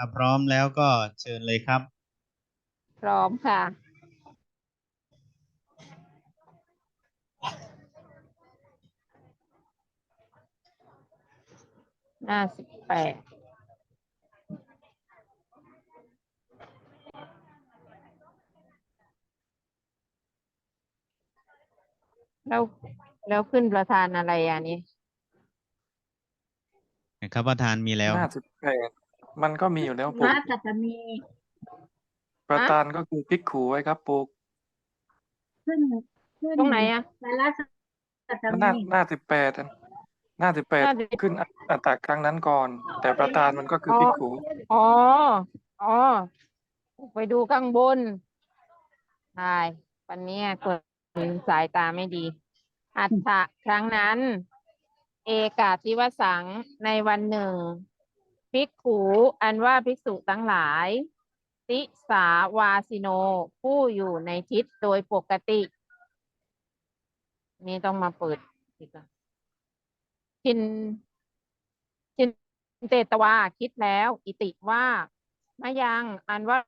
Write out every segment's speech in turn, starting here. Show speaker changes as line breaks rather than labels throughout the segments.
ถ้าพร้อมแล้วก็เชิญเลยครับ
พร้อมค่ะ หน้าสิบแปดแล้วแล้วขึ้นประธานอะไรอะนี่
นะครับประธานมีแล้ว
ห้าสิบแปด มันก็มีอยู่แล้ว
พ
ปลู
ระ
ก
สัตมี
ประธานก็คือพิกขูไว้ครับปลูก
ขึ้นขึ้น
ตรงไหนอะ
สาระสัต
หน้า
มี
หน้าสิบแปดหน้าสิบแปด
หน้าสิบ
ขึ้นอัตราครั้งนั้นก่อน แต่ประธานมันก็คือพิกขู
อ๋อ อ๋อ ไปดูข้างบนใช่วันนี้คนสายตาไม่ดี อัฏฐะครั้งนั้น เอกาทิวสังในวันหนึ่ง ภิกขูอันว่าภิกษุทั้งหลาย ติสาวาสิโน ผู้อยู่ในทิศโดยปกติ นี่ต้องมาเปิดอีกชินชินเตตวาคิดแล้ว อิติว่ามายังอันว่า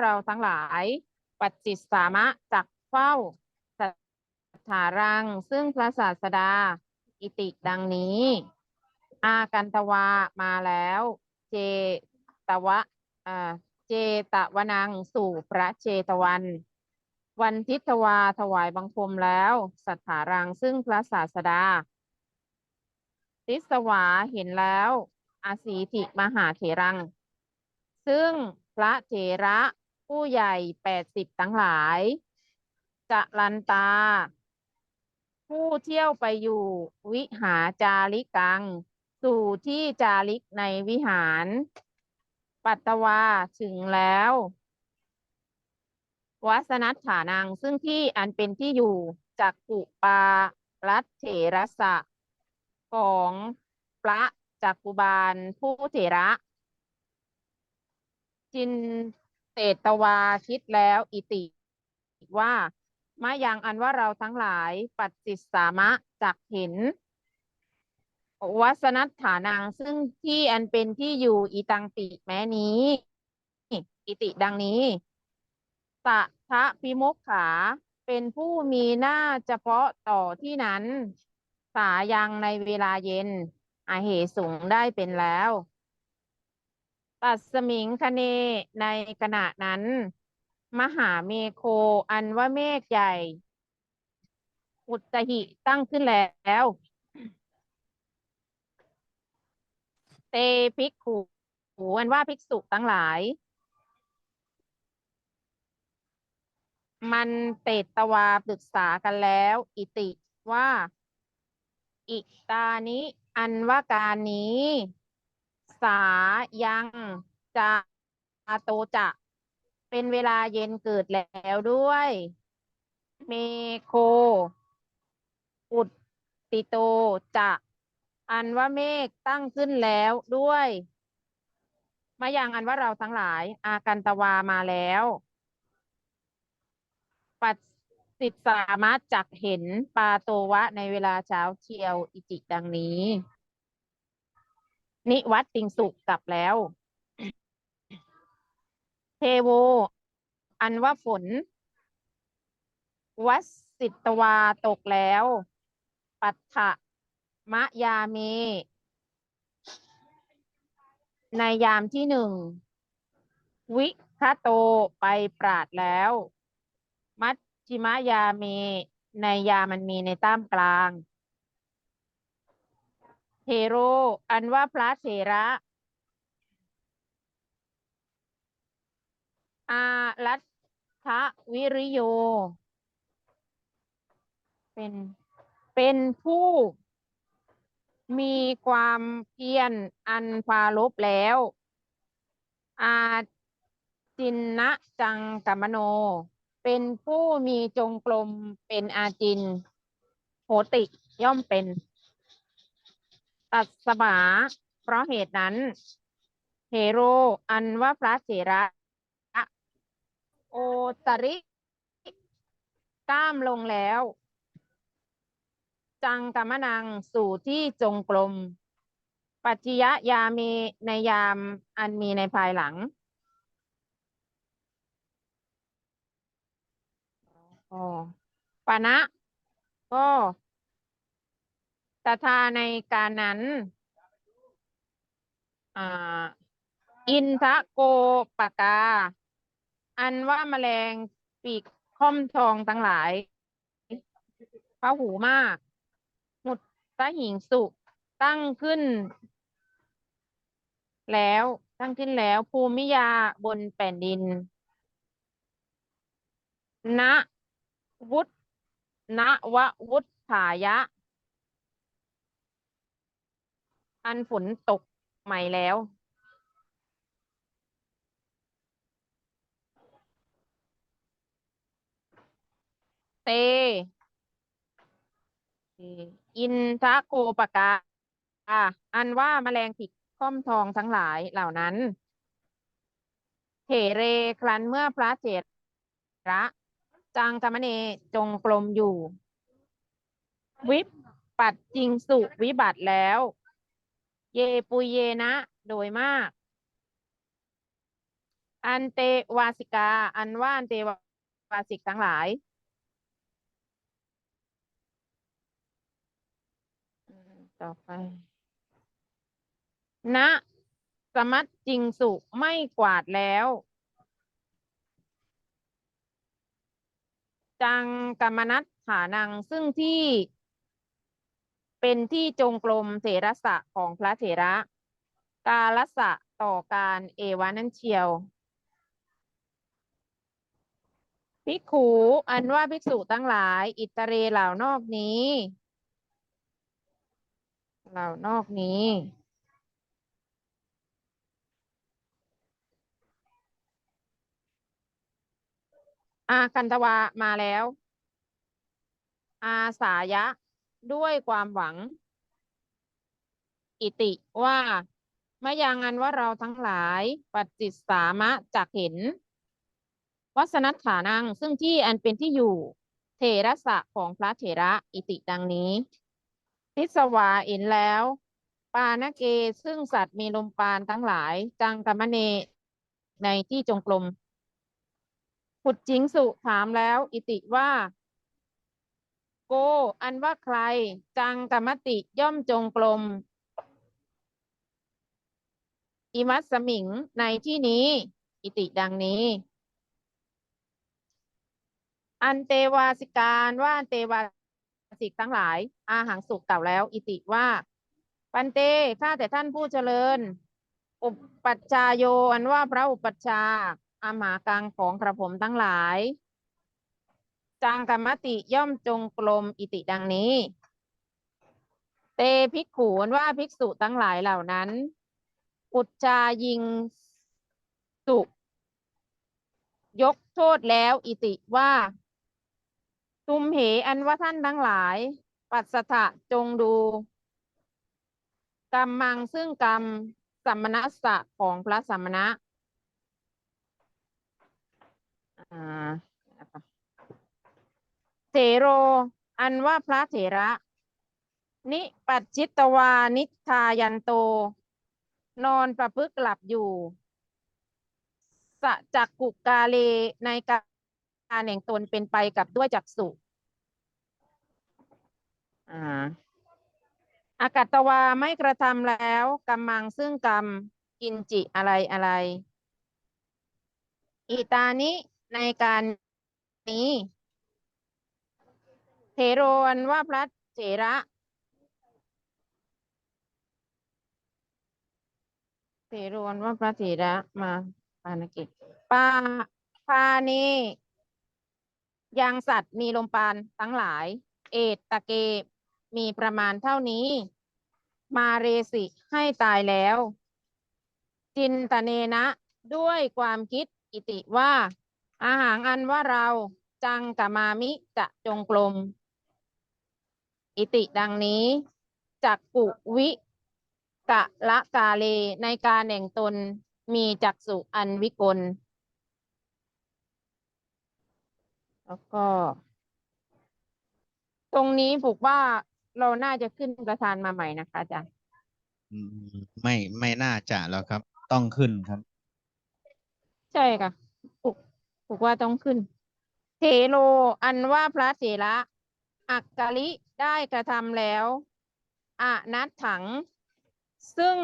เราทั้งหลาย ปัจจิสสามะจักเฝ้าสัทธารัง ซึ่งพระศาสดา อิติดังนี้ อากันตวามาแล้ว เจตวะอ่าเจตวนังสู่พระเจตวัน วันทิตวาถวายบังคมแล้ว สัทธารังซึ่งพระศาสดาติสวาเห็นแล้ว อาสีติมหาเถรัง ซึ่งพระเถระผู้ใหญ่แปดสิบทั้งหลาย จะลันตา ผู้เที่ยวไปอยู่วิหาจาริกัง สู่ที่จาริกในวิหาร ปัตตวาถึงแล้ววัสนัตฐานังซึ่งที่อันเป็นที่อยู่จากกุปารัตเถระสะ ของพระจักกุบาลผู้เถระ จินเตตวาคิดแล้วอิติว่ามายังอันว่าเราทั้งหลายปัจจิสสามะจักเห็น วัสนัตฐานังซึ่งที่อันเป็นที่อยู่อีตังปิแม้นี้ อิติดังนี้ตะทะพิมุขขา เป็นผู้มีหน้าเฉพาะต่อที่นั้น สายังในเวลาเย็นอาเหสูงได้เป็นแล้ว ตัดสมิงคเนในขณะนั้น มหาเมโคอันว่าเมฆใหญ่ อุตหิตั้งขึ้นแล้ว เตภิกขุอันว่าภิกษุทั้งหลาย มันเตตวาปรึกษากันแล้ว อิติว่า อิตานิอันว่าการนี้ สายังจะโตจะเป็นเวลาเย็นเกิดแล้วด้วย เมโค อุตติโตจะ อันว่าเมฆตั้งขึ้นแล้วด้วยมายังอันว่าเราทั้งหลาย อากันตวามาแล้ว ปัจสิตสามารถจักเห็นปาโตวะในเวลาเช้าเชียวอิจิดังนี้ นิวัตติงสุกลับแล้ว เทโว อันว่าฝน วัสสิตวาตกแล้ว ปัตถะ มะยาเม ในยามที่หนึ่ง วิคโตไปปราดแล้ว มัชชิมะยาเม ในยามันมีในต้ามกลาง เทโร อันว่าพระเถระ อารัตทะวิริโย เป็น เป็นผู้ มีความเพียรอันพาลบแล้ว อาจินนะจังกัมโน เป็นผู้มีจงกรมเป็นอาจิน โหติย่อมเป็น ตัดสมาเพราะเหตุนั้นเฮโรอันว่าพระเถระโอตริก้ามลงแล้ว จังกรรมนังสู่ที่จงกรมปัจจิยยามีในยามอันมีในภายหลังอ๋อปานะก็ตถาในการนั้นอ่าอินทะโกปกา อันว่าแมลงปีกค่อมทองทั้งหลายพระหูมาก หมุดตะหิงสุตั้งขึ้น แล้วตั้งขึ้นแล้วภูมิยาบนแผ่นดิน ณวุฒณววุฒถายะ อันฝนตกใหม่แล้ว เต อินทะโกปกาอันว่าแมลงผิดข้อมทองทั้งหลายเหล่านั้นเถเรครันเมื่อพระเถระจังกรรมเนจงกลมอยู่ วิปปัดจริงสุวิบัติแล้ว เยปุยเยนะโดยมาก อันเตวาสิกา อันว่าอันเตวาสิกทั้งหลาย อืม ต่อไป ณ สมัตจริงสุไม่กวาดแล้ว จังกรรมนัตฐานังซึ่งที่ เป็นที่จงกรมเถรสะของพระเถระ กาลสะต่อการเอวานันเชียวภิกขุอันว่าภิกษุทั้งหลาย อิตเรเหล่านอกนี้ เหล่านอกนี้ อาคันตวามาแล้ว อาสายะด้วยความหวัง อิติว่ามายังอันว่าเราทั้งหลายปัจจิตสามะจักเห็น วัสนัตฐานังซึ่งที่อันเป็นที่อยู่เถระสะของพระเถระอิติดังนี้ พิสวาเห็นแล้ว ปานเกซึ่งสัตว์มีลมปานทั้งหลาย จังกรรมเนในที่จงกรมขุดจิงสุถามแล้ว อิติว่า โก อันว่าใคร จังกรรมติย่อมจงกรมอิมัสสมิงในที่นี้ อิติดังนี้ อันเตวาสิการว่าเตวา สิกทั้งหลาย อาหังสุกเก่าแล้ว อิติว่า ปันเตข้าแต่ท่านผู้เจริญ อุปปัชชาโยอันว่าพระอุปัชฌาอาหมากังของกระผมทั้งหลาย จังกรรมติย่อมจงกลมอิติดังนี้ เตภิกขุอันว่าภิกษุทั้งหลายเหล่านั้น อุจจายิงสุยกโทษแล้วอิติว่า ตุมเหอันว่าท่านทั้งหลาย ปัสสถะจงดูกรรมังซึ่งกรรมสัมมณสะของพระสัมมณะเถโร อันว่าพระเถระ นิปัจจิตวานิทายันโต นอนประพฤกษ์หลับอยู่ สะจักกุกาเลในกา รแห่งตนเป็นไปกับด้วยจักสุอ่าอากาตวาไม่กระทำแล้วกำมังซึ่งกรรมกินจิอะไรอะไรอีตานิในการนี้เทโรอันว่าพระเถระเทโรอันว่าพระเถระมาปานกิจปาพานี ยังสัตว์มีลมปานทั้งหลาย เอตตะเก มีประมาณเท่านี้ มาเรสิให้ตายแล้ว จินตเนนะด้วยความคิดอิติว่า อาหารอันว่าเราจังกะมามิจะจงกลม อิติดังนี้จักกุวิกะละกาเลในการแห่งตนมีจักสุอันวิกล แล้วก็ ตรงนี้ผูกว่าเราน่าจะขึ้นประธานมาใหม่นะคะอาจารย์
อืมไม่ไม่น่าจะแล้วครับ ต้องขึ้นครับ
ใช่ค่ะถูกถูกว่าต้องขึ้นเทโลอันว่าพระเถระอักกะลิได้กระทำแล้วอะนัตถัง ซึ่ง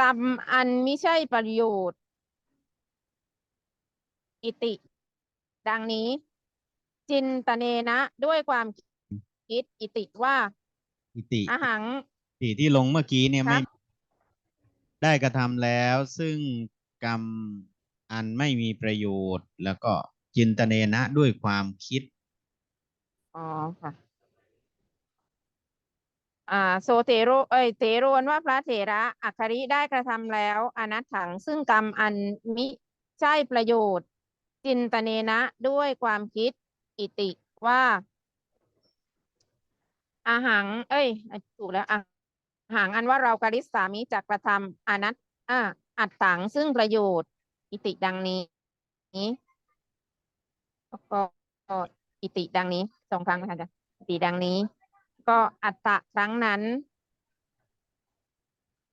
กรรมอันมิใช่ประโยชน์ อิติ ดังนี้ จินตเนนะ ด้วยความคิดอิติว่า
อิติ
อาหัง
อิติที่ลงเมื่อกี้เนี่ย
ครั
ไม่
บ
ได้กระทำแล้ว ซึ่งกรรมอันไม่มีประโยชน์ แล้วก็จินตเนนะด้วยความคิด
อ๋อค่ะอ่าโซเทโรเอ้ยเทโรนว่าพระเถระอัคคริได้กระทำแล้วอนัตถัง ซึ่งกรรมอันมิใช่ประโยชน์ จินตเนนะด้วยความคิดอิติว่า อาหัง เอ้ย ถูกแล้วอาหังอันว่าเรากริษสามิจักกระทำอนัตอ่าอัตถังซึ่งประโยชน์ อิติดังนี้แล้ก็อิติดังนี้สองครั้งนะคะจ๊ะอิติดังนี้ ก็อัตตะครั้งนั้น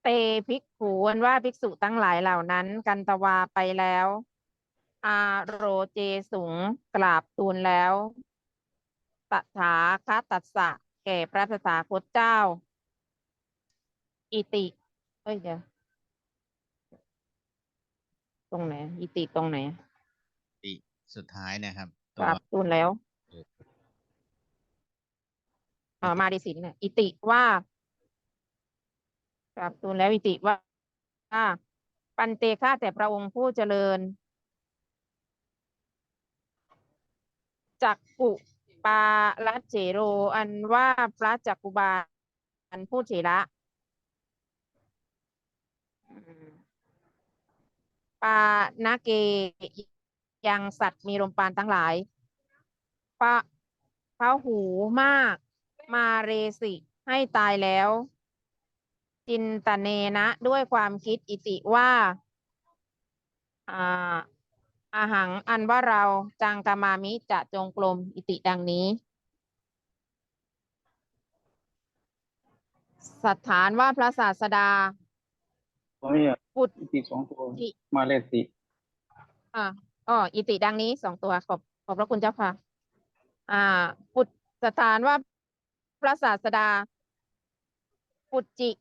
เตภิกขุอันว่าภิกษุตั้งหลายเหล่านั้น กันตวาไปแล้ว อาโรเจสุงกราบทูลแล้วตถาคตัสสะแก่พระตถาคตเจ้า อิติเอ้ยเดี๋ยวตรงไหน อิติตรงไหน
อิติสุดท้ายนะครับ
ก
ตัว
ราบทูลแล้ว เอ่อมาดิสินเนี่ยอิติว่ากราบทูลแล้วอิติว่าว่าปันเตฆาแต่พระองค์ผู้เจริญ จักกุปาลัจเจโร อันว่าพระจักกุบาลผู้เถระอืมปานาเกยังสัตว์มีลมปานทั้งหลายปะพระหูมาก มาเรสิให้ตายแล้ว จินตเนนะ ด้วยความคิดอิติว่า อ่า อาหังอันว่าเราจังกามามิจะจงกลมอิติดังนี้สถานว่าพระศาสดา
ผมเนี่ย
ปุต
อิติสองตัว
ติ
มาเลสิ
อ่าอ๋ออิติดังนี้สองตัวขอบขอบพระคุณเจ้าค่ะ อ่า ปุตสถานว่าพระศาสดา ปุจจิ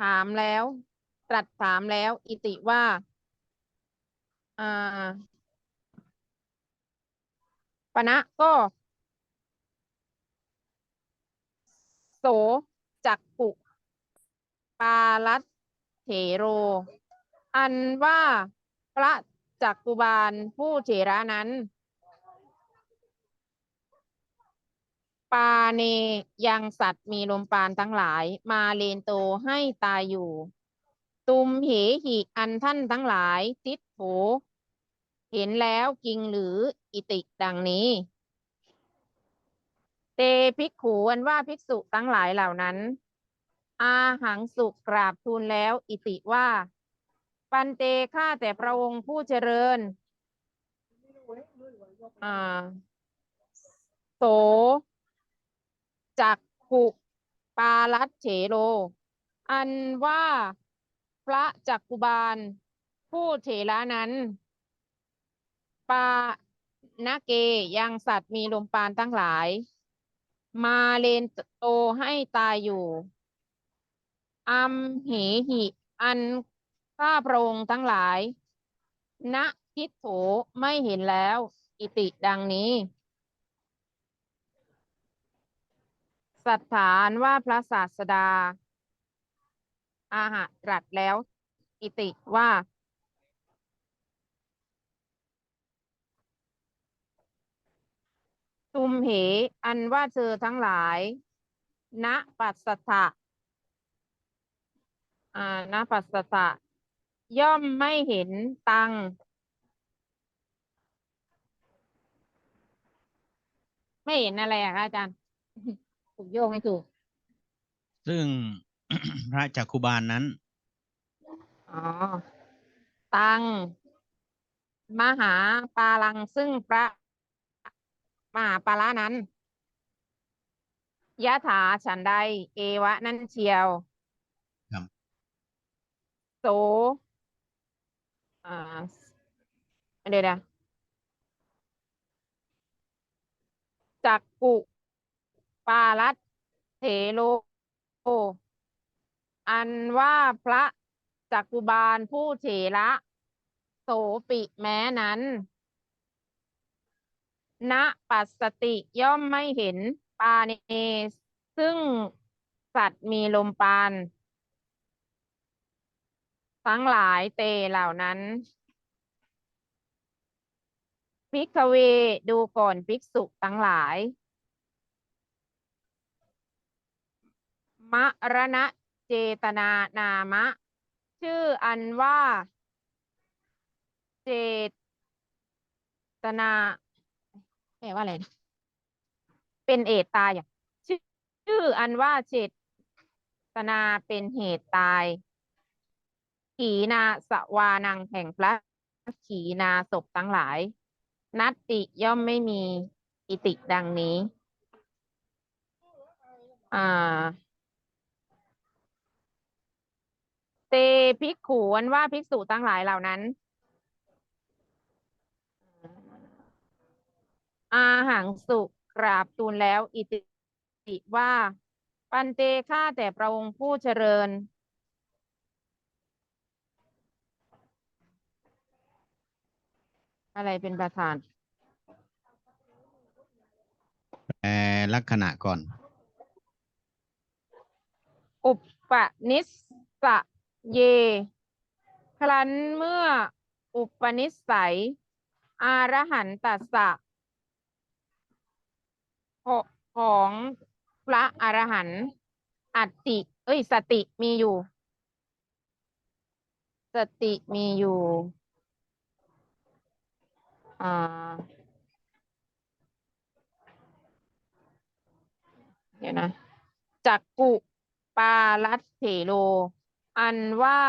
ถามแล้ว ตรัสถามแล้ว อิติว่า อ่า ปณะก็ โสจักกุปาลัตเถโร อันว่าพระจักกุบาลผู้เถระนั้น ปาเนยังสัตว์มีลมปานทั้งหลาย มาเลนโตให้ตายอยู่ ตุมเหหิอันท่านทั้งหลาย ติดโถเห็นแล้วจริงหรือ อิติ ดังนี้ เตภิกขูอันว่าภิกษุทั้งหลายเหล่านั้น อาหังสุกราบทูลแล้ว อิติว่า ปันเตข้าแต่พระองค์ผู้เจริญอ่าโสจักขุปาลัตเฉโลอันว่าพระจักกุบาล ผู้เถระนั้น ปา นาเกยังสัตว์มีลมปานทั้งหลาย มาเลนโตให้ตายอยู่ อัมเหหิอันข้าพระองค์ทั้งหลายณทิฏโถไม่เห็นแล้ว อิติดังนี้ สัทธานว่าพระศาสดา อาหะตรัสแล้ว อิติว่า ตุมเห อันว่าเธอทั้งหลาย ณ ปัสสทะอ่าณปัสสทะย่อมไม่เห็นตัง ไม่เห็นอะไรอะคะอาจารย์ถูกโยกไม่ถูก
ซึ่ง พระจักคุบาลนั้น
อ๋อ ตัง มหาปาลังซึ่งพระ มหาปาละนั้นยะถาฉันใด เอวะ นั่นเชียวอ่าเดี๋ยวนะจักกุ ปาลัตเถโล อันว่าพระจักกุบาลผู้เถระ โสปิแม้นั้น ณปัสสติย่อมไม่เห็นปาเนซึ่งสัตว์มีลมปาน ทั้งหลายเตเหล่านั้นภิกขเวดูก่อนภิกษุทั้งหลาย มรณะเจตนานามะ ชื่ออันว่า เจตนา ลว่าอะไรนะเป็นเอตตายอย่างชื่อชื่ออันว่าเจตนาเป็นเหตุตาย ขีนาสวานังแห่งพระขีนาศพทั้งหลาย นัตติย่อมไม่มีอิติดังนี้ อ่า เตภิกขุอันว่าภิกษุทั้งหลายเหล่านั้น อาหังสุกราบทูลแล้ว อิติว่า ปันเตข้าแต่พระองค์ผู้เจริญ อะไรเป็นประธาน
แปลลักษณะก่อน
อุปปนิสสะเย ครั้นเมื่ออุปนิสัย อารหันตัสสะ ของพระอรหันต์อัตติ เอ้ย สติมีอยู่ สติมีอยู่อ่าเดี๋ยวนะจักกุปาลัตเถโล อันว่า